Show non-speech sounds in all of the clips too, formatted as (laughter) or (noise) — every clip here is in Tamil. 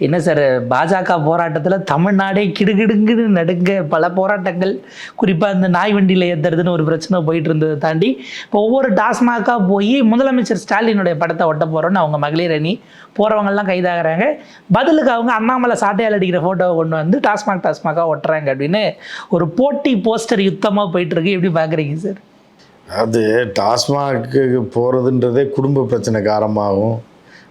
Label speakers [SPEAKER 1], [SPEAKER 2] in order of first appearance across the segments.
[SPEAKER 1] என்ன சார் பாஜக போராட்டத்தில் தமிழ்நாடே கிடுகிடுங்குன்னு நடுங்க பல போராட்டங்கள். குறிப்பாக இந்த நாய் வண்டியில் ஏற்றுறதுன்னு ஒரு பிரச்சனை போயிட்டு இருந்ததை தாண்டி இப்போ ஒவ்வொரு டாஸ்மாகாக போய் முதலமைச்சர் ஸ்டாலினுடைய படத்தை ஒட்ட போகிறோன்னு அவங்க மகளிர் அணி போகிறவங்கெல்லாம் கைதாகிறாங்க. பதிலுக்கு அவங்க அண்ணாமலை சாட்டையால் அடிக்கிற ஃபோட்டோவை கொண்டு வந்து டாஸ்மாக் டாஸ்மாகாக ஒட்டுறாங்க அப்படின்னு ஒரு போட்டி போஸ்டர் யுத்தமாக போயிட்டுருக்கு எப்படி பார்க்குறீங்க சார்?
[SPEAKER 2] அது டாஸ்மாக்கு போகிறதுன்றதே குடும்ப பிரச்சனை காரணமாகவும்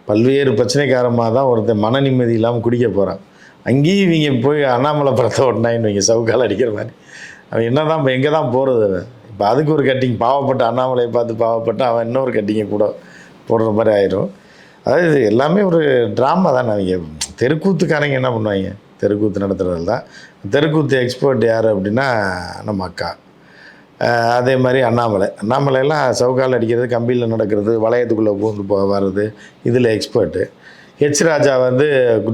[SPEAKER 2] பல்வேறு பிரச்சனை காரணமாக தான் ஒருத்தன் மன நிம்மதி இல்லாமல் குடிக்க போகிறான் அங்கேயும் இவங்க போய் அண்ணாமலை படத்தை ஓட்டினாயின்னு வைங்க சவுக்கால் அடிக்கிற மாதிரி. அவன் என்ன தான் இப்போ எங்கே தான் போகிறது அவன்? இப்போ அதுக்கு ஒரு கட்டிங் பாவப்பட்ட அண்ணாமலையை பார்த்து பாவப்பட்டு அவன் இன்னொரு கட்டிங்கை கூட போடுற மாதிரி ஆயிரும். அதாவது இது எல்லாமே ஒரு ட்ராமா தானே அவங்க. தெருக்கூத்துக்காரங்க என்ன பண்ணுவாங்க? தெருக்கூத்து நடத்துகிறது தான் தெருக்கூத்து எக்ஸ்பர்ட் யார் அப்படின்னா நம்ம அக்கா. அதே மாதிரி அண்ணாமலை. அண்ணாமலையெல்லாம் சவுக்கால் அடிக்கிறது கம்பியில் நடக்கிறது வளையத்துக்குள்ளே பூந்து போ வர்றது இதில் எக்ஸ்பர்ட்டு ஹெச் ராஜா வந்து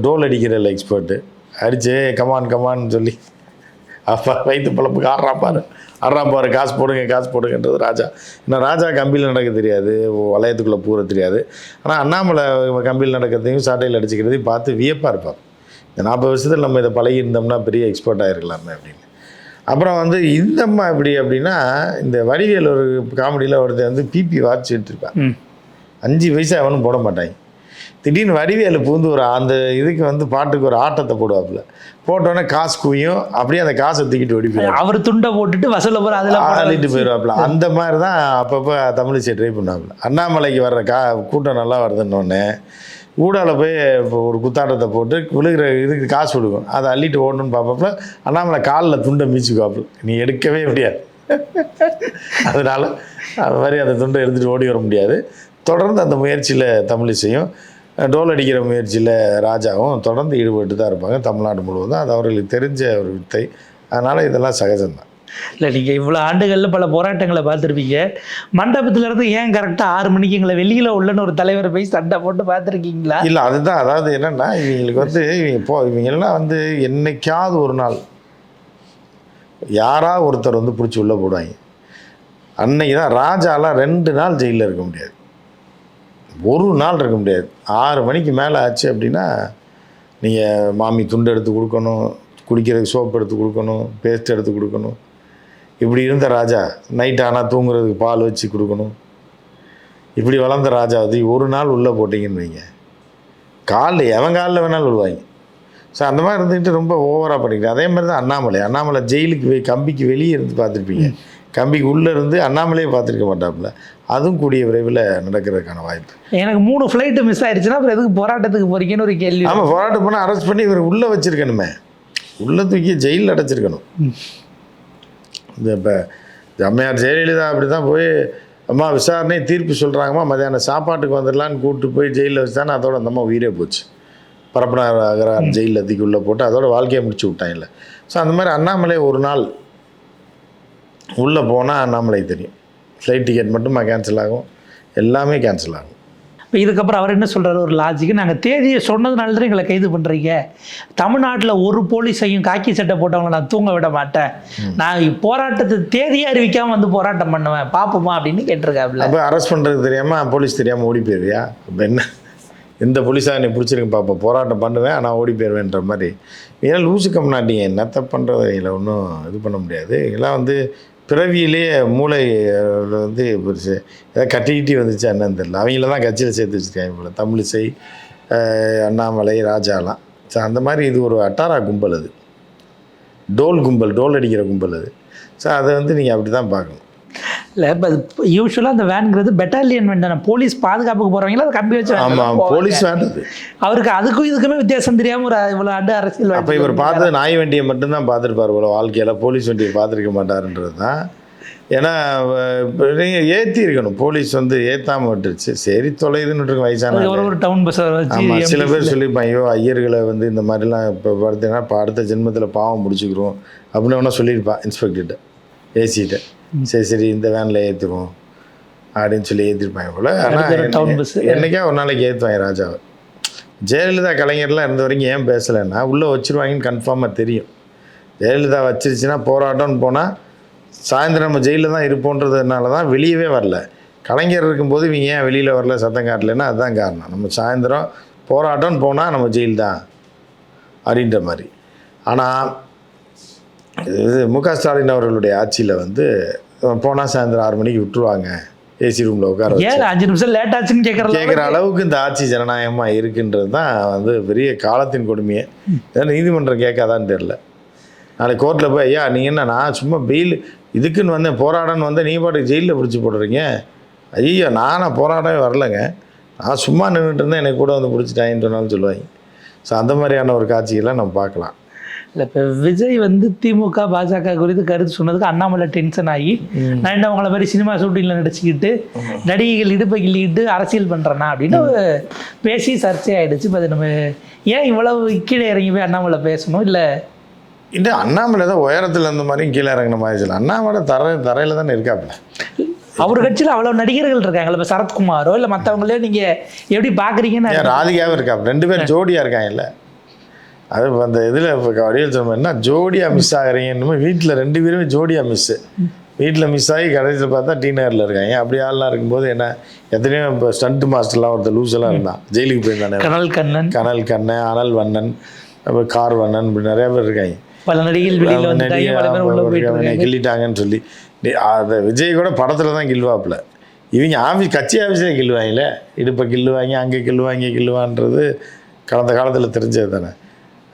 [SPEAKER 2] டோல் அடிக்கிறதில் எக்ஸ்பர்ட்டு அடித்து கமான் கமான்னு சொல்லி அப்போ வயிற்று பழப்புக்கு ஆடுறான் பாரு. ஆடுறான் பாரு காசு போடுங்க காசு போடுங்கன்றது ராஜா. ஏன்னா ராஜா கம்பியில் நடக்க தெரியாது வளையத்துக்குள்ளே பூர தெரியாது. ஆனால் அண்ணாமலை கம்பியில் நடக்கிறதையும் சாட்டையில் அடிச்சுக்கிறதையும் பார்த்து வியப்பாக இருப்பார். இந்த நாற்பது வருஷத்தில் நம்ம இதை பழகி இருந்தோம்னா பெரிய எக்ஸ்பர்ட் ஆகிருக்கலாமே அப்படின்னு. அப்புறம் வந்து இந்தம்மா எப்படி அப்படின்னா இந்த வடிவேல் ஒரு காமெடியில் ஒருத்தர் வந்து பிபி வாட்ச் எடுத்துருப்பான்
[SPEAKER 1] ம்.
[SPEAKER 2] அஞ்சு வயசு அவனும் போட மாட்டாங்க. திடீர்னு வடிவேலு பூந்து ஒரு அந்த இதுக்கு வந்து பாட்டுக்கு ஒரு ஆட்டத்தை போடுவாப்புல. போட்டோன்னே காசு குவியும் அப்படியே அந்த காசை தூக்கிட்டு ஓடி போயிடும்
[SPEAKER 1] அவர் துண்டை போட்டுட்டு வசூல போகிற அதில்
[SPEAKER 2] ஆளிட்டு போயிடுவாப்புல. அந்த மாதிரி தான் அப்பப்போ தமிழிசை ட்ரை பண்ணுவாப்புல. அண்ணாமலைக்கு வர்ற கா கூட்டம் நல்லா வருதுன்னொடனே ஊடால போய் இப்போ ஒரு குத்தாட்டத்தை போட்டு விழுகிற இதுக்கு காசு கொடுக்கும். அதை அள்ளிட்டு ஓடணும்னு பார்ப்பப்ப அண்ணாமலை காலில் துண்டை மீச்சுக்குவாப்புல. நீ எடுக்கவே முடியாது. அதனால் அது மாதிரி அந்த துண்டை எடுத்துகிட்டு ஓடி வர முடியாது. தொடர்ந்து அந்த முயற்சியில் தமிழிசையும் டோல் அடிக்கிற முயற்சியில் ராஜாவும் தொடர்ந்து ஈடுபட்டு தான் இருப்பாங்க தமிழ்நாடு முழுவதும். அது அவர்களுக்கு தெரிஞ்ச ஒரு வித்தை. அதனால் இதெல்லாம் சகஜம்தான்.
[SPEAKER 1] இல்லை நீங்கள் இவ்வளோ ஆண்டுகளில் பல போராட்டங்களை பார்த்துருப்பீங்க. மண்டபத்துல இருந்து ஏன் கரெக்டாக ஆறு மணிக்கு எங்களை வெளியில் உள்ளன்னு ஒரு தலைவர் போய் சண்டை போட்டு பார்த்துருக்கீங்களா?
[SPEAKER 2] இல்லை அதுதான் அதாவது என்னென்னா இவங்களுக்கு வந்து இப்போ போ இவங்கெல்லாம் வந்து என்னைக்காவது ஒரு நாள் யாரா ஒருத்தர் வந்து பிடிச்சி உள்ளே போடுவாங்க. அன்னைக்கு தான் ராஜாலாம் ரெண்டு நாள் ஜெயிலில் இருக்க முடியாது. ஒரு நாள் இருக்க முடியாது. ஆறு மணிக்கு மேலே ஆச்சு அப்படின்னா நீங்கள் மாமி துண்டு எடுத்து கொடுக்கணும் குடிக்கிறதுக்கு சோப்பு எடுத்து கொடுக்கணும் பேஸ்ட் எடுத்து கொடுக்கணும் இப்படி இருந்த ராஜா நைட் ஆனால் தூங்குறதுக்கு பால் வச்சு கொடுக்கணும். இப்படி வளர்ந்த ராஜா அது ஒரு நாள் உள்ளே போட்டிங்கன்னு வைங்க. காலில் எவன் காலில் வேணாலும் விழுவாங்க ஸோ அந்த மாதிரி இருந்துக்கிட்டு ரொம்ப ஓவராக பண்ணிக்கிறேன் அதே மாதிரி தான் அண்ணாமலை. அண்ணாமலை ஜெயிலுக்கு போய் கம்பிக்கு வெளியே இருந்து பார்த்துருப்பீங்க. கம்பிக்கு உள்ளே இருந்து அண்ணாமலையே பார்த்துருக்க மாட்டாப்புல. அதுவும் கூடிய விரைவில் நடக்கிறதுக்கான வாய்ப்பு.
[SPEAKER 1] எனக்கு மூணு ஃப்ளைட்டு மிஸ் ஆயிடுச்சுன்னா அப்புறம் எதுக்கு போராட்டத்துக்கு போறீங்கன்னு ஒரு கேள்வி.
[SPEAKER 2] ஆமாம் போராட்டம் பண்ணால் அரெஸ்ட் பண்ணி இவர் உள்ளே வச்சிருக்கணுமே. உள்ளே தூக்கி ஜெயிலில் அடைச்சிருக்கணும். இந்த இப்போ அம்மையார் ஜெயலலிதா அப்படி தான் போய் அம்மா விசாரணை தீர்ப்பு சொல்கிறாங்கம்மா மதியானம் சாப்பாட்டுக்கு வந்துடலான்னு கூப்பிட்டு போய் ஜெயிலில் வச்சுதானே அதோட அந்த அம்மா உயிரே போச்சு. பரப்பனார் அகரார் ஜெயிலில் தூக்கி உள்ளே போட்டு அதோட வாழ்க்கையை முடிச்சு விட்டாங்கல்ல ஸோ அந்த மாதிரி அண்ணாமலை ஒரு நாள் உள்ளே போனால் அண்ணாமலை தெரியும். ஃப்ளைட் டிக்கெட் மட்டுமா கேன்சல் ஆகும்? எல்லாமே கேன்சல் ஆகும்.
[SPEAKER 1] இப்போ இதுக்கப்புறம் அவர் என்ன சொல்றாரு? ஒரு லாஜிக்கு நாங்கள் தேதியை சொன்னதுனால தான் எங்களை கைது பண்ணுறீங்க தமிழ்நாட்டில் ஒரு போலீஸையும் காக்கி சட்டை போட்டவங்களை நான் தூங்க விட மாட்டேன். நான் போராட்டத்தை தேதியை அறிவிக்காமல் வந்து போராட்டம் பண்ணுவேன். பார்ப்போமா அப்படின்னு கேட்டிருக்காப்புல
[SPEAKER 2] அப்போ அரெஸ்ட் பண்ணுறது தெரியாமல் போலீஸ் தெரியாமல் ஓடி போயிருவியா? அப்போ என்ன? எந்த போலீஸாக என்னை பிடிச்சிருக்கு பார்ப்போம் போராட்டம் பண்ணுவேன் ஆனால் ஓடி போயிடுவேன்ற மாதிரி. ஏன்னா லூசு கம்னாட்டிங்க என்னத்த பண்ணுறது இதில் ஒன்றும் இது பண்ண முடியாது. இதெல்லாம் வந்து பிறவியிலே மூளை வந்து பெருசு ஏதாவது கட்டிக்கிட்டி வந்துச்சு என்னன்னு தெரியல. அவங்கள தான் கட்சியில் சேர்த்து வச்சுருக்காங்க போல் தமிழிசை அண்ணாமலை ராஜாலாம். ஸோ அந்த மாதிரி இது ஒரு அட்டாரா கும்பல் அது. டோல் கும்பல் டோல் அடிக்கிற கும்பல் அது. ஸோ அதை வந்து நீங்கள் அப்படி தான் பார்க்கணும்.
[SPEAKER 1] இல்லை இப்போ யூஸ்வலாக அந்த வேன்ங்கிறது பெட்டாலியன் வேன் தானே. போலீஸ் பாதுகாப்புக்கு போகிறவங்கள அதை கம்பி வச்சு
[SPEAKER 2] ஆமாம். போலீஸ் வேண்டது
[SPEAKER 1] அவருக்கு அதுக்கும் இதுக்குமே வித்தியாசம் தெரியாமல் ஒரு இவ்வளோ ஆண்டு அரசியல்
[SPEAKER 2] அப்போ இவர் பார்த்தது நாய் வண்டியை மட்டும்தான் பார்த்துருப்பார் போல வாழ்க்கையில் போலீஸ் வண்டியை பார்த்துருக்க மாட்டாருன்றது தான். ஏன்னா நீங்கள் ஏற்றி இருக்கணும். போலீஸ் வந்து ஏற்றாம விட்டுருச்சு. சரி தொலைதுன்னு விட்டுருக்கு வயசான
[SPEAKER 1] ஒரு டவுன் பஸ்
[SPEAKER 2] ஆமாம் சில பேர் சொல்லியிருப்பாங்க ஐயோ ஐயர்களை வந்து இந்த மாதிரிலாம் இப்போ பார்த்தீங்கன்னா இப்போ அடுத்த ஜென்மத்தில் பாவம் முடிச்சுக்கிறோம் அப்படின்னு ஒன்றா சொல்லியிருப்பான் இன்ஸ்பெக்டர்கிட்ட ஏசிகிட்ட சரி சரி இந்த வேனில் ஏற்றுவோம் அப்படின்னு சொல்லி ஏற்றிருப்பாங்க போல். ஆனால். என்னைக்கா ஒரு நாளைக்கு ஏற்றுவாங்க ராஜாவை? ஜெயலலிதா கலைஞர்லாம் இருந்த வரைக்கும் ஏன் பேசலைன்னா உள்ளே வச்சிருவாங்கன்னு கன்ஃபார்மாக தெரியும். ஜெயலலிதா வச்சிருச்சுன்னா போராட்டம்னு போனால் சாயந்தரம் நம்ம ஜெயிலில் தான் இருப்போன்றதுனால தான் வெளியவே வரல. கலைஞர் இருக்கும்போது இவங்க ஏன் வெளியில் வரல சத்தம் காட்டலைன்னா அதுதான் காரணம். நம்ம சாயந்தரம் போராட்டம்னு போனால் நம்ம ஜெயில் தான் அப்படின்ற மாதிரி. ஆனால் இது மு க. ஸ்டாலின் அவர்களுடைய ஆட்சியில் வந்து போனால் சாயந்தரம் ஆறு மணிக்கு விட்டுருவாங்க. ஏசி ரூமில் உட்கார
[SPEAKER 1] ஏன் அஞ்சு நிமிஷம் லேட் ஆச்சுன்னு
[SPEAKER 2] கேட்குற
[SPEAKER 1] கேட்கற
[SPEAKER 2] அளவுக்கு இந்த ஆட்சி ஜனநாயகமாக இருக்குன்றது தான் வந்து பெரிய காலத்தின் கொடுமையே. நீதிமன்றம் கேட்காதான்னு தெரில நாளைக்கு கோர்ட்டில் போய் ஐயா நீங்கள் என்ன நான் சும்மா பெயில் இதுக்குன்னு வந்தேன் போராடன்னு வந்தேன் நீ பாட்டுக்கு ஜெயிலில் பிடிச்சி போடுறீங்க ஐயோ நானா போராடவே வரலைங்க. நான் சும்மா நின்றுட்டு இருந்தேன் எனக்கு கூட வந்து பிடிச்சிட்டாங்கன்னு சொன்னாலும் சொல்லுவாங்க. ஸோ அந்த மாதிரியான ஒரு காட்சியெல்லாம் நம்ம பார்க்கலாம்.
[SPEAKER 1] இல்லை இப்போ விஜய் வந்து திமுக பாஜக குறித்து கருத்து சொன்னதுக்கு அண்ணாமலை டென்ஷன் ஆகி நான் என்ன உங்களை மாதிரி சினிமா ஷூட்டிங்கில் நடிச்சுக்கிட்டு நடிகைகள் இடுப்பை கிள்ளிக்கிட்டு அரசியல் பண்ணுறேன்னா அப்படின்னு பேசி சர்ச்சை ஆயிடுச்சு இப்போ அது நம்ம ஏன் இவ்வளவு கீழே இறங்கி போய் அண்ணாமலை பேசணும்? இல்லை
[SPEAKER 2] இல்லை அண்ணாமலை தான் உயரத்தில் இருந்த மாதிரியும் கீழே இறங்கின மாதிரி சொல்லலாம் அண்ணாமலை தர தரையில் தானே இருக்காப்புல.
[SPEAKER 1] அவர் கட்சியில் அவ்வளோ நடிகர்கள் இருக்காங்கல்ல இப்போ சரத்குமாரோ இல்லை மற்றவங்களே நீங்கள் எப்படி பார்க்குறீங்கன்னு
[SPEAKER 2] ராதிகாவும் இருக்காப்புல ரெண்டு பேரும் ஜோடியாக இருக்காங்கல்ல அது இப்ப அந்த இதில் இப்போ வடிவில் சொன்ன என்ன ஜோடியாக மிஸ் ஆகுறீங்கன்னு வீட்டில் ரெண்டு பேருமே ஜோடியாக மிஸ்ஸு வீட்டில் மிஸ் ஆகி கடைசியில் பார்த்தா டி நகரில் இருக்காங்க அப்படி ஆள்லாம் இருக்கும்போது என்ன எத்தனையோ இப்போ ஸ்டண்ட் மாஸ்டர்லாம் ஒருத்தர் லூஸ் எல்லாம் இருந்தான். ஜெயிலுக்கு போயிருந்தானே
[SPEAKER 1] கனல் கண்ணன்.
[SPEAKER 2] கனல் கண்ணன் அனல் வண்ணன் அப்புறம் கார் வண்ணன் இப்படி நிறைய பேர் இருக்காங்க.
[SPEAKER 1] பல நடிகைகள்
[SPEAKER 2] கிள்ளிட்டாங்கன்னு சொல்லி. அந்த விஜய் கூட படத்தில் தான் கில்வாப்புல இவங்க ஆஃபீஸ் கட்சி ஆஃபீஸில் கில்லுவாங்களே இடுப்பை கில்லுவாங்க அங்கே கில்லுவாங்க கில்லுவான்றது கடந்த காலத்தில் தெரிஞ்சது தானே.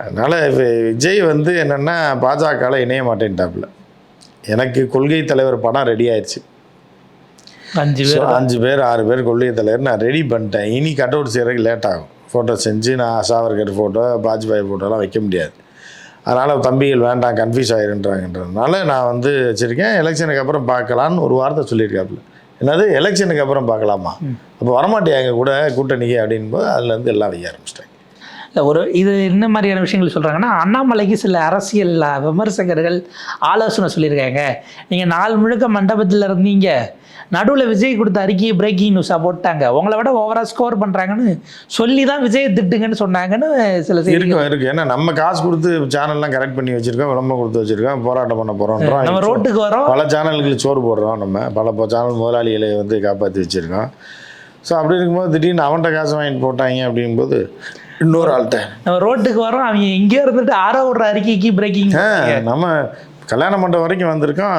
[SPEAKER 2] அதனால் விஜய் வந்து என்னென்னா பாஜகவில் இணைய மாட்டேன்ட்டாப்புல. எனக்கு கொள்கை தலைவர் படம் ரெடி ஆயிடுச்சு
[SPEAKER 1] அஞ்சு பேர்.
[SPEAKER 2] அஞ்சு பேர் ஆறு பேர் கொள்கை தலைவர் நான் ரெடி பண்ணிட்டேன். இனி கட் அவுட் செய்கிறதுக்கு லேட் ஆகும். ஃபோட்டோ செஞ்சு நான் சாவர்கர் ஃபோட்டோ வாஜ்பாய் ஃபோட்டோலாம் வைக்க முடியாது. அதனால் தம்பிகள் வேண்டாம் கன்ஃபியூஸ் ஆயிருன்றாங்கன்றதுனால நான் வந்து வச்சுருக்கேன். எலெக்ஷனுக்கு அப்புறம் பார்க்கலான்னு ஒரு வார்த்தை சொல்லியிருக்காப்புல. என்னது? எலெக்ஷனுக்கு அப்புறம் பார்க்கலாமா? அப்போ வரமாட்டியா எங்கள் கூட கூட்டணிக்கு அப்படின் போது அதுலேருந்து எல்லாம் வைக்க ஆரம்பிச்சிட்டாங்க.
[SPEAKER 1] ஒரு இது என்ன மாதிரியான விஷயங்கள் சொல்கிறாங்கன்னா அண்ணாமலைக்கு சில அரசியல் விமர்சகர்கள் ஆலோசனை சொல்லியிருக்காங்க. நீங்கள் நாள் முழுக்க மண்டபத்தில் இருந்தீங்க. நடுவில் விஜய் கொடுத்த அறிக்கையை பிரேக்கிங் நியூஸாக போட்டாங்க. உங்களை விட ஓவராக ஸ்கோர் பண்ணுறாங்கன்னு சொல்லி தான் விஜய் திட்டுங்கன்னு சொன்னாங்கன்னு சில
[SPEAKER 2] இருக்கும் இருக்கு ஏன்னா நம்ம காசு கொடுத்து சேனல்லாம் கரெக்ட் பண்ணி வச்சிருக்கோம் விளம்பரம் கொடுத்து வச்சிருக்கோம் போராட்டம் பண்ண போகிறோன்றோம்
[SPEAKER 1] நம்ம ரோட்டுக்கு வரோம்.
[SPEAKER 2] பல சேனல்களுக்கு சோறு போடுறோம் நம்ம. பல சேனல் முதலாளிகளை வந்து காப்பாற்றி வச்சுருக்கோம். ஸோ அப்படி இருக்கும்போது திடீர்னு அவன்கிட்ட காசு வாங்கிட்டு போட்டாங்க அப்படிங்கும்போது இன்னொரு ஆள்கிட்ட
[SPEAKER 1] நம்ம ரோட்டுக்கு வரோம் அவங்க எங்கேயோ இருந்துட்டு ஆரோ விடுற அறிக்கைக்கு பிரேக்கிங்
[SPEAKER 2] நம்ம கல்யாணம் மண்டபம் வரைக்கும் வந்திருக்கோம்.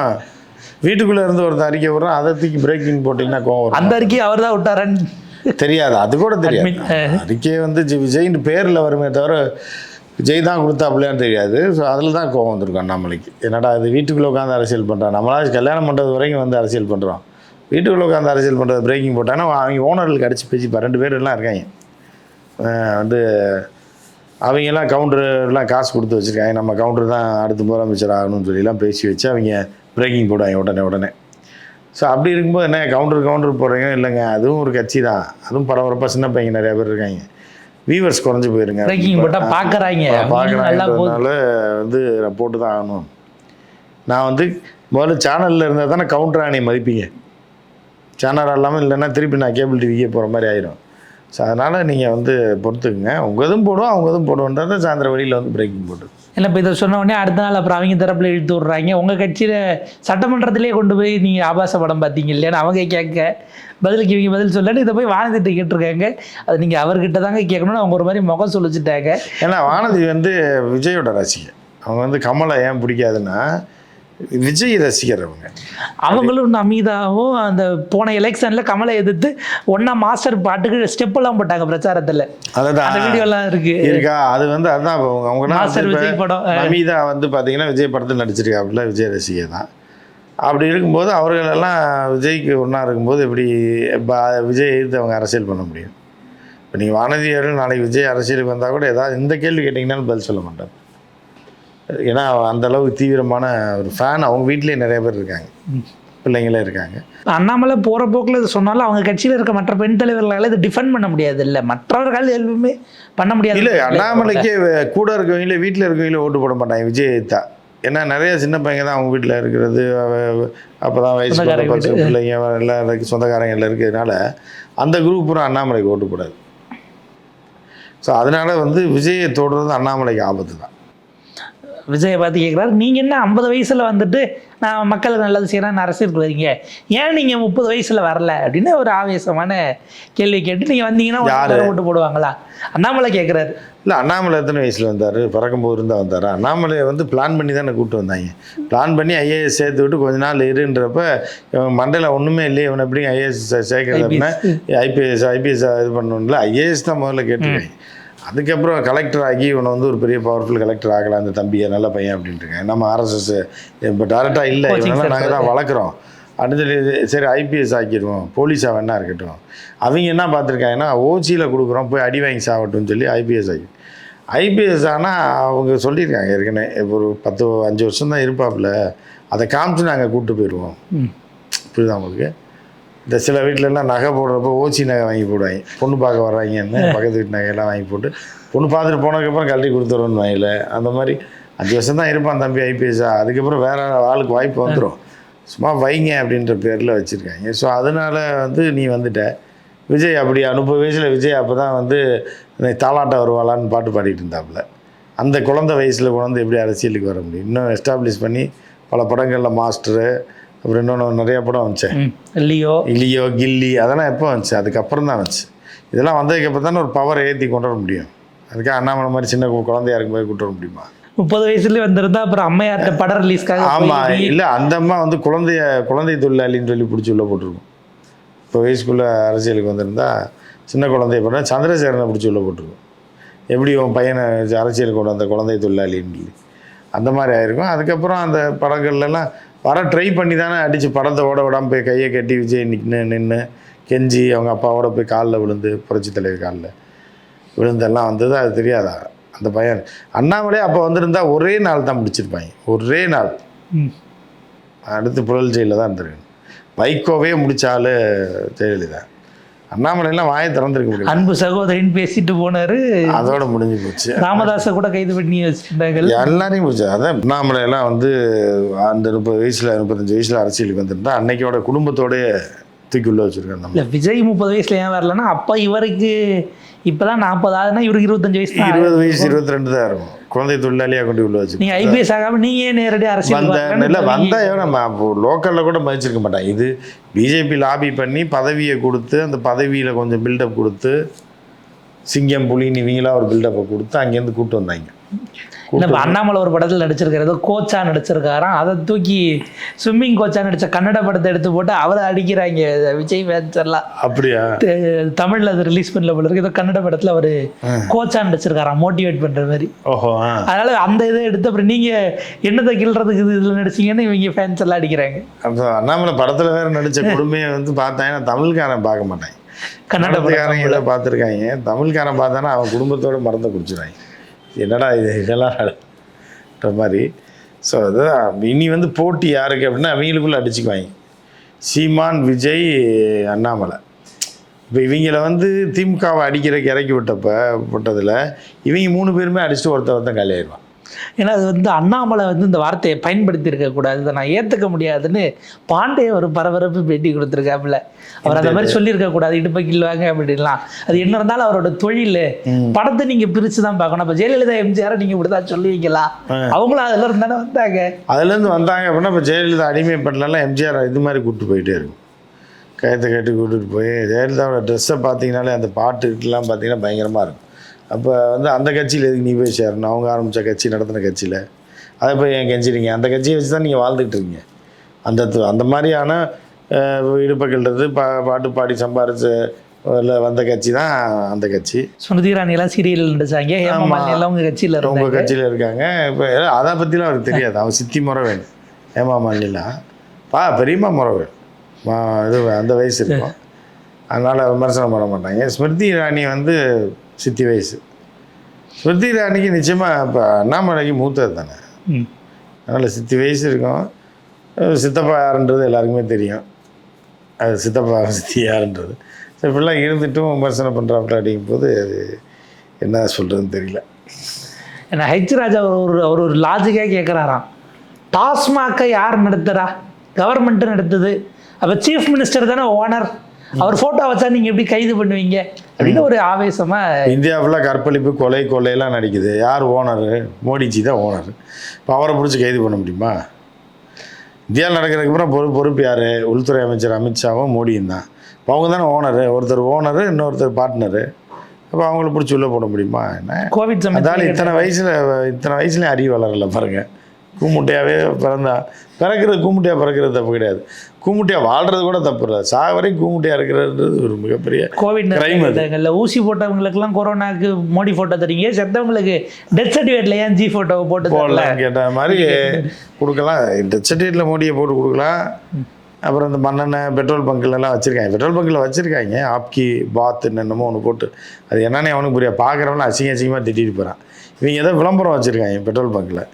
[SPEAKER 2] வீட்டுக்குள்ளே இருந்து ஒரு அறிக்கை விடுறோம் அதை தூக்கி பிரேக்கிங் போட்டிங்கன்னா கோவம் வரும்.
[SPEAKER 1] அந்த அறிக்கையை அவர் தான் விட்டாரன்னு
[SPEAKER 2] தெரியாது அது கூட தெரியாது. அறிக்கையை வந்து விஜய்னு பேரில் வருமே தவிர விஜய் தான் கொடுத்தாப்புலையான்னு தெரியாது. ஸோ அதில் தான் கோவம் வந்திருக்கும் அண்ணாமலைக்கு. என்னடா இது வீட்டுக்குள்ளே உட்காந்து அரசியல் பண்ணுறான் நம்மளா கல்யாணம் பண்ணுறது வரைக்கும் வந்து அரசியல் பண்ணுறோம் வீட்டுக்குள்ளே உட்காந்து அரசியல் பண்ணுறது பிரேக்கிங் போட்டாங்கன்னா அவங்க ஓனர்களுக்கு அடித்து பேசி இப்போ ரெண்டு பேர் எல்லாம் இருக்காங்க. வந்து அவங்கெல்லாம் கவுண்டர்லாம் காசு கொடுத்து வச்சுருக்காங்க. நம்ம கவுண்டர் தான் அடுத்த முதலமைச்சர் ஆகணும்னு சொல்லிலாம் பேசி வச்சு அவங்க பிரேக்கிங் போடுவாங்க உடனே உடனே. ஸோ அப்படி இருக்கும்போது என்ன கவுண்டர் கவுண்டர் போடுறீங்க? இல்லைங்க அதுவும் ஒரு கட்சி தான். அதுவும் பரபரப்பாக சின்ன பையன் நிறைய பேர் இருக்காங்க. வியூவர்ஸ் குறைஞ்சு போயிருங்க.
[SPEAKER 1] பார்க்குறாங்க
[SPEAKER 2] பார்க்குறாங்கன்றதுனால வந்து நான் போட்டு தான் ஆகணும். நான் வந்து முதல்ல சேனலில் இருந்தால் தானே கவுண்டர் ஆணையை மதிப்பீங்க. சேனல் இல்லாமல் இல்லைன்னா திருப்பி நான் கேபிள் டிவிக்கே போகிற மாதிரி ஆயிரும். ஸோ அதனால் நீங்கள் வந்து பொறுத்துக்குங்க. உங்கள் இதுவும் போடுவோம் அவங்க இதுவும் போடுவோன்றதை சாயந்தரம் வெளியில் வந்து பிரேக்கிங் போட்டு.
[SPEAKER 1] இல்லை இப்போ இதை சொன்ன உடனே அடுத்த நாள் அப்புறம் அவங்க தரப்புல இழுத்து விட்றாங்க. உங்கள் கட்சியில் சட்டமன்றத்திலே கொண்டு போய் நீங்கள் ஆபாச படம் பார்த்தீங்க இல்லையான்னு அவங்க கேட்க. பதிலுக்கு இவங்க பதில் சொல்லன்னு இதை போய் வானதிட்டு கேட்டிருக்காங்க. அது நீங்கள் அவர்கிட்ட தாங்க கேட்கணும்னு அவங்க ஒரு மாதிரி முகம் சொல்லிச்சுட்டாங்க
[SPEAKER 2] ஏன்னா வானதி வந்து விஜயோட ரசிகர் அவங்க வந்து கமலை ஏன் பிடிக்காதுன்னா விஜய் ரசிகர் அவங்க.
[SPEAKER 1] அவங்களும் அமிதாவும் அந்த போன எலெக்ஷனில் கமலை எதிர்த்து ஒன்றா மாஸ்டர் பாட்டுக்கு ஸ்டெப் எல்லாம் போட்டாங்க பிரச்சாரத்தில்.
[SPEAKER 2] அதுதான்.
[SPEAKER 1] வீடியோலாம் இருக்கு.
[SPEAKER 2] இருக்கா? அது வந்து அதுதான் அவங்க அவங்கன்னா
[SPEAKER 1] மாஸ்டர் விஜய் படம்
[SPEAKER 2] நமிதா வந்து பார்த்தீங்கன்னா விஜய் படத்தில் நடிச்சிருக்காப்புல விஜய் ரசிகர் தான். அப்படி இருக்கும்போது அவர்களெல்லாம் விஜய்க்கு ஒன்றா இருக்கும்போது எப்படி விஜய் எதிர்த்து அவங்க அரசியல் பண்ண முடியும்? இப்போ நீங்கள் வானதி அவர்கள் நாளைக்கு விஜய் அரசியலுக்கு வந்தால் கூட ஏதாவது இந்த கேள்வி கேட்டிங்கன்னாலும் பதில் சொல்ல மாட்டார். ஏன்னா அந்த அளவுக்கு தீவிரமான ஒரு ஃபேன் அவங்க வீட்லேயே நிறைய பேர் இருக்காங்க. பிள்ளைங்களே இருக்காங்க.
[SPEAKER 1] அண்ணாமலை போகிற போக்கில் இது சொன்னாலும் அவங்க கட்சியில் இருக்க மற்ற பெண் தலைவர்களால் இதை டிஃபெண்ட் பண்ண முடியாது இல்லை மற்றவர்கள் எதுவுமே பண்ண முடியாது.
[SPEAKER 2] இல்லை அண்ணாமலைக்கே கூட இருக்கவங்களே வீட்டில் இருக்கவங்களே ஓட்டு போட மாட்டாங்க. விஜய் எதிர்த்தா ஏன்னா நிறைய சின்ன பையங்க தான் அவங்க வீட்டில் இருக்கிறது. அப்போ தான் வயசு பிள்ளைங்க எல்லாம் இருக்கு, சொந்தக்காரங்க எல்லாம் இருக்கிறதுனால அந்த குரூப் பூரா அண்ணாமலைக்கு ஓட்டு போடாது. ஸோ அதனால வந்து விஜயை தொடுறது அண்ணாமலைக்கு ஆபத்து தான்.
[SPEAKER 1] விஜயை பார்த்து கேட்குறாரு நீங்கள் என்ன ஐம்பது வயசில் வந்துட்டு நான் மக்களுக்கு நல்லது செய்கிறேன் அரசியலுக்கு வரீங்க ஏன் நீங்கள் முப்பது வயசில் வரல? அப்படின்னு ஒரு ஆவேசமான கேள்வி கேட்டு நீங்கள் வந்தீங்கன்னா ஓட்டு போடுவாங்களா? அண்ணாமலை கேட்குறாரு
[SPEAKER 2] இல்லை அண்ணாமலை எத்தனை வயசில் வந்தார்? பறக்கும்போது இருந்தால் வந்தார்? அண்ணாமலையை வந்து பிளான் பண்ணி தானே கூப்பிட்டு வந்தாங்க. பிளான் பண்ணி ஐஏஎஸ் சேர்த்து விட்டு கொஞ்ச நாள் இருன்றப்ப இவன் மண்டையில் ஒன்றுமே இல்லையே இவன் எப்படி ஐஏஎஸ் சேர்க்கறது அப்படின்னா ஐபிஎஸ் ஐபிஎஸ் இது பண்ணணும்ல? ஐஏஎஸ் தான் முதல்ல கேட்டிருக்கேன் அதுக்கப்புறம் கலெக்டர் ஆகி இவனை வந்து ஒரு பெரிய பவர்ஃபுல் கலெக்டர் ஆகலாம் அந்த தம்பியை நல்ல பையன் அப்படின்ட்டுருக்கேன் நம்ம ஆர்எஸ்எஸ் இப்போ டேரெக்டாக இல்லை இவனெல்லாம் நாங்கள் தான். வளர்க்குறோம். அப்படின்னு சொல்லி சரி ஐபிஎஸ் ஆக்கிடுவோம். போலீஸாக வேணா இருக்கட்டும். அவங்க என்ன பார்த்துருக்காங்கன்னா ஓசியில் கொடுக்குறோம் போய் அடி வாங்கி சாவட்டும்னு சொல்லி ஐபிஎஸ் ஆகி. ஐபிஎஸ் ஆனால் அவங்க சொல்லியிருக்காங்க ஏற்கனவே இப்போ ஒரு பத்து அஞ்சு வருஷம் தான் இருப்பாப்புல. அதை காமிச்சு நாங்கள் கூப்பிட்டு போயிடுவோம். புரியுதா உங்களுக்கு? இந்த சில வீட்டிலலாம் நகை போடுறப்போ ஓச்சி நகை வாங்கி போடுவாங்க. பொண்ணு பார்க்க வர்றாங்கன்னு பக்கத்து வீட்டு நகையெல்லாம் வாங்கி போட்டு பொண்ணு பார்த்துட்டு போனதுக்கப்புறம் கழட்டி கொடுத்துருவோன்னு வாங்கல. அந்த மாதிரி அஞ்சு வருஷம் தான் இருப்பான் தம்பி ஐபிஎஸ்ஸா அதுக்கப்புறம் வேற ஆளுக்கு வாய்ப்பு வந்துடும் சும்மா வைங்க அப்படின்ற பேரில் வச்சுருக்காங்க. ஸோ அதனால வந்து நீ வந்துட்ட. விஜய் அப்படி முப்பது வயசில் விஜய் அப்போ தான் வந்து தாலாட்ட வருவாளான்னு பாட்டு பாடிட்டு இருந்தாப்புல. அந்த குழந்தை வயசில் குழந்தை எப்படி அரசியலுக்கு வர முடியும்? இன்னும் எஸ்டாப்ளிஷ் பண்ணி பல படங்களில் மாஸ்டரு அப்புறம் இன்னொன்று நிறைய படம் வந்துச்சேன்
[SPEAKER 1] ம். இல்லையோ
[SPEAKER 2] இலியோ கில்லி அதெல்லாம் எப்போ வந்துச்சு? அதுக்கப்புறம் தான் வந்துச்சு. இதெல்லாம் வந்ததுக்கப்புறம் தானே ஒரு பவரை ஏற்றி கொண்டு வர முடியும். அதுக்காக அண்ணாமலை மாதிரி சின்ன குழந்தையா இருக்கும்போது கூட்டு வர முடியுமா?
[SPEAKER 1] முப்பது வயசுல வந்திருந்தா அப்புறம் அம்மையார்ட்ட படம் ரிலீஸ்க்காக
[SPEAKER 2] ஆமாம் இல்லை அந்த அம்மா வந்து குழந்தைய குழந்தை தொழிலாளின்னு சொல்லி பிடிச்சி உள்ள போட்டிருக்கும். இப்போ வயசுக்குள்ளே அரசியலுக்கு வந்திருந்தா சின்ன குழந்தைய போட்டால் சந்திரசேகரனை பிடிச்சி உள்ள போட்டிருக்கும். எப்படி உன் பையனை அரசியலுக்கு கொண்டு வந்த குழந்தை தொழிலாளின்னு சொல்லி. அந்த மாதிரி ஆயிருக்கும். அதுக்கப்புறம் அந்த படங்கள்லாம் வர ட்ரை பண்ணி தானே அடித்து படத்தை ஓட விடாமல் போய் கையை கட்டி விஜய் நின்று நின்று கெஞ்சி அவங்க அப்பாவோட போய் காலில் விழுந்து புரட்சி தலைவர் காலில் விழுந்தெல்லாம் வந்தது அது தெரியாதா? அந்த பையன். அண்ணாமலே அப்போ வந்திருந்தா ஒரே நாள் தான் முடிச்சிருப்பாங்க. ஒரே நாள். அடுத்து புழல் ஜெயிலில் தான் இருந்திருக்கேன். வைகோவே முடிச்சாலு ஜெயலலிதா. அண்ணாமலையெல்லாம் வாயை திறந்திருக்க முடியும்
[SPEAKER 1] அன்பு சகோதரின்னு பேசிட்டு போனாரு.
[SPEAKER 2] அதோட முடிஞ்சு போச்சு.
[SPEAKER 1] ராமதாஸை கூட கைது பண்ணி வச்சிருந்தாங்க
[SPEAKER 2] எல்லாரையும் முடிச்சு அதான் அண்ணாமலையெல்லாம் வந்து அந்த முப்பது வயசில் முப்பத்தஞ்சு வயசில் அரசியலுக்கு வந்திருந்தா அன்னைக்கோட குடும்பத்தோடய தூக்கி உள்ள வச்சுருக்காங்க நம்ம
[SPEAKER 1] இல்ல விஜய் முப்பது வயசுல ஏன் வரலன்னா அப்ப இவருக்கு இப்பதான் நாற்பது ஆகுதுன்னா இவருக்கு இருபத்தஞ்சு வயசு
[SPEAKER 2] இருபது வயசு இருபத்தி ரெண்டு தான் இருக்கும். குழந்தை தொழிலாளியாக கொண்டு உள்ள வச்சு
[SPEAKER 1] நீங்க ஐபிஎஸ் ஆகாம நீங்க ஏன் நேரடி அரசியல்
[SPEAKER 2] வந்த இல்லை
[SPEAKER 1] இப்ப
[SPEAKER 2] வந்தா
[SPEAKER 1] நீங்க-
[SPEAKER 2] எவன் லோக்கலில் கூட மதிச்சிருக்க மாட்டான். இது பிஜேபி லாபி பண்ணி பதவியை கொடுத்து அந்த பதவியில் கொஞ்சம் பில்டப் கொடுத்து சிங்கம் புலின்னு இவங்களா ஒரு பில்டப்பை கொடுத்து அங்கேருந்து கூப்பிட்டு வந்தாங்க.
[SPEAKER 1] இல்ல அண்ணாமலை ஒரு படத்துல நடிச்சிருக்காரு ஏதோ கோச்சா நடிச்சிருக்காராம். அதை தூக்கி ஸ்விம்மிங் கோச்சா நடிச்ச கன்னட படத்தை எடுத்து போட்டு அவரை அடிக்கிறாங்க. விஜய் எல்லாம்.
[SPEAKER 2] அப்படியா?
[SPEAKER 1] தமிழ்ல அது ரிலீஸ் பண்ணல போல இருக்கு. ஏதோ கன்னட படத்துல அவரு கோச்சா நடிச்சிருக்காராம் மோட்டிவேட் பண்ற மாதிரி.
[SPEAKER 2] ஓஹோ
[SPEAKER 1] அதனால அந்த இதை எடுத்து அப்புறம் நீங்க என்னத்தை கிள்றதுக்கு இது இதுல நடிச்சீங்கன்னு இவங்க ஃபேன்ஸ் எல்லாம் அடிக்கிறாங்க.
[SPEAKER 2] அப்போ அண்ணாமலை படத்தில் வேற நடித்த கொடுமையை வந்து பார்த்தாங்கன்னா தமிழ்காரன் பார்க்க மாட்டாங்க
[SPEAKER 1] கன்னட படம்
[SPEAKER 2] கன்னடத்துக்காரங்க இதை பார்த்துருக்காங்க. தமிழ்காரன் பார்த்தானா அவன் குடும்பத்தோட மறந்து குடிச்சிடுறாங்க என்னடா இது? இதெல்லாம் மாதிரி. ஸோ அதுதான். இனி வந்து போட்டி யாருக்கு அப்படின்னா அவங்களுக்குள்ள அடிச்சுக்குவாங்க. சீமான் விஜய் அண்ணாமலை. இப்போ இவங்கள வந்து திமுகவை அடிக்கிறதுக்கு இறக்கி விட்டப்போ விட்டதில் இவங்க மூணு பேருமே அடிச்சுட்டு ஒருத்தர் ஒருத்தன் காலியாயிடுவான்
[SPEAKER 1] ஏன்னா அது வந்து அண்ணாமலை வந்து இந்த வார்த்தையை பயன்படுத்தி இருக்க கூடாது. இதை நான் ஏத்துக்க முடியாதுன்னு பாண்டே ஒரு பரபரப்பு பேட்டி கொடுத்துருக்காப்புல. அவர் அந்த மாதிரி சொல்லியிருக்க கூடாது இடுப்பை கிள்வாங்க அப்படின்லாம். அது என்ன இருந்தாலும் அவரோட தொழில். படத்தை நீங்க பிரிச்சு தான் பார்க்கணும். அப்ப ஜெயலலிதா எம்ஜிஆர் நீங்க இப்படிதான் சொல்லுவீங்களா? அவங்களும் அதுல இருந்தானே வந்தாங்க.
[SPEAKER 2] அதுலேருந்து வந்தாங்க அப்படின்னா இப்போ ஜெயலலிதா அடிமை பண்ணலாம் எம்ஜிஆர் இது மாதிரி கூப்பிட்டு போயிட்டே இருக்கும். கயத்தை கட்டி கூட்டிட்டு போய் ஜெயலலிதாவோட ட்ரெஸ்ஸை பார்த்தீங்கனாலே அந்த பாட்டுலாம் பார்த்தீங்கன்னா பயங்கரமாக இருக்கும். அப்போ வந்து அந்த கட்சியில் எதுக்கு நீ போய் சேரணும்? அவங்க ஆரம்பித்த கட்சி நடத்தின கட்சியில். அதை போய் ஏன் கெஞ்சிறீங்க அந்த கட்சியை வச்சு தான் நீங்கள் வாழ்ந்துட்டு இருக்கீங்க. அந்த அந்த மாதிரியான அஹ், இடுப்பைகள்றது பா பாட்டு பாடி சம்பாரிச்சு இல்ல வந்த கட்சி தான் அந்த கட்சி.
[SPEAKER 1] ஸ்மிருதி இரானி எல்லாம் சீரியல் நடிச்சாங்க. எல்லாம் உங்க கட்சியில
[SPEAKER 2] உங்கள் கட்சியில் இருக்காங்க. இப்போ அதை பற்றிலாம் அவருக்கு தெரியாது. அவன் சித்தி முறை வேணும் ஏமா மாநிலாம் பா பெரியம்மா முறை வேணும் மா இது அந்த வயசு இருக்கும். அதனால் விமர்சனம் பண்ண மாட்டாங்க. ஸ்மிருதி இராணி வந்து சித்தி வயசு. ஸ்மிருதி இராணிக்கு நிச்சயமாக இப்போ அண்ணாமலைக்கு மூத்தது தானே. அதனால் சித்தி வயசு இருக்கும். சித்தப்பா யாருன்றது எல்லாருக்குமே தெரியும். அது சித்தப்பா (laughs) சித்தி யாருன்றது. ஸோ இப்படிலாம் இருந்துட்டும் விமர்சனம் பண்ணுறாப்புல அப்படிங்கும்போது அது என்ன சொல்கிறதுன்னு தெரியல.
[SPEAKER 1] ஏன்னா ஹெச் ராஜா ஒரு அவர் ஒரு லாஜிக்காக கேட்குறாராம் டாஸ்மாக்கை யார் நடத்துகிறா கவர்மெண்ட்டு நடத்துது. அப்போ சீஃப் மினிஸ்டர் தானே ஓனர் அவர் ஃபோட்டோ வச்சா நீங்கள் எப்படி கைது பண்ணுவீங்க? அப்படின்னு ஒரு ஆவேசமாக
[SPEAKER 2] இந்தியா ஃபுல்லாக கற்பழிப்பு கொலை கொள்ளையெல்லாம் நடிக்குது. யார் ஓனரு மோடிஜி தான் ஓனர் இப்போ அவரை பிடிச்சி கைது பண்ண முடியுமா? இந்தியாவில் நடக்கிறதுக்கு அப்புறம் பொறுப்பு பொறுப்பு யார்? உள்துறை அமைச்சர் அமித்ஷாவும் மோடியும் தான். இப்போ அவங்க தானே ஓனரு ஒருத்தர் ஓனரு இன்னொருத்தர் பார்ட்னரு அப்போ அவங்கள பிடிச்சி உள்ளே போட முடியுமா? என்ன?
[SPEAKER 1] கோவிட்
[SPEAKER 2] அதால இத்தனை வயசில் இத்தனை வயசுலேயும் அறிவு வளரல பாருங்க. கூமுட்டையாவே பிறந்தா பிறக்கிறது கூமுட்டையாக பிறக்கிறது தப்பு கிடையாது. கூமுட்டையாக வாழ்றது கூட தப்பு இல்லை. சாக வரைக்கும் கூமுட்டையாக இருக்கிறதுன்றது ஒரு மிகப்பெரிய
[SPEAKER 1] கோவிட். நேரங்களில் ஊசி போட்டவங்களுக்குலாம் கொரோனாக்கு மோடி ஃபோட்டோ தரீங்க. செத்தவங்களுக்கு டெத் சர்டிஃபிகேட்ல ஏன் ஜி ஃபோட்டோவை போட்டு
[SPEAKER 2] போடலான்னு கேட்ட மாதிரி கொடுக்கலாம். டெத் சர்டிஃபிகேட்டில் மோடியை போட்டு கொடுக்கலாம். அப்புறம் இந்த மண்ணெண்ணெய் பெட்ரோல் பங்க்லலாம் வச்சுருக்காங்க. பெட்ரோல் பங்க்கில் வச்சுருக்காங்க. ஆப்கி பாத் என்னென்னமோ ஒன்று போட்டு. அது என்னன்னு அவனுக்கு புரியாது. பார்க்குறவன அசிங்க அசிங்கமாக திட்டிட்டு போகிறான் இவங்க ஏதோ விளம்பரம் வச்சுருக்காங்க பெட்ரோல் பங்க்கில்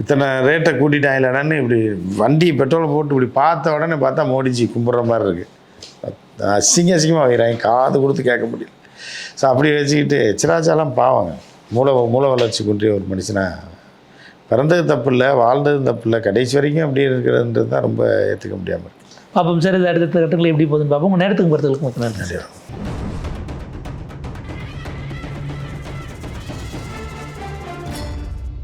[SPEAKER 2] இத்தனை ரேட்டை கூட்டிட்டாங்களான்னு இப்படி வண்டி பெட்ரோல் போட்டு இப்படி பார்த்த உடனே பார்த்தா மோடிஜி கும்பிட்ற மாதிரி இருக்குது அசிங்க அசிங்கமாக வைக்கிறாங்க காது கொடுத்து கேட்க முடியல. ஸோ அப்படி வச்சுக்கிட்டு சிராச்சாலாம் பாவங்க. மூளை மூளை வளர்ச்சி குன்றிய ஒரு மனுஷனா. பிறந்தது தப்பு இல்லை வாழ்ந்தது தப்பு இல்லை கடைசி வரைக்கும் அப்படி இருக்கிறதுன்றது தான் ரொம்ப ஏற்றுக்க முடியாமல் இருக்கு.
[SPEAKER 1] பார்ப்போம் சார் இது அடுத்த கட்டங்கள் எப்படி போகுதுன்னு பார்ப்போம் உங்கள் நேரத்துக்கு பொறுத்தவரைக்கும்
[SPEAKER 2] நன்றி.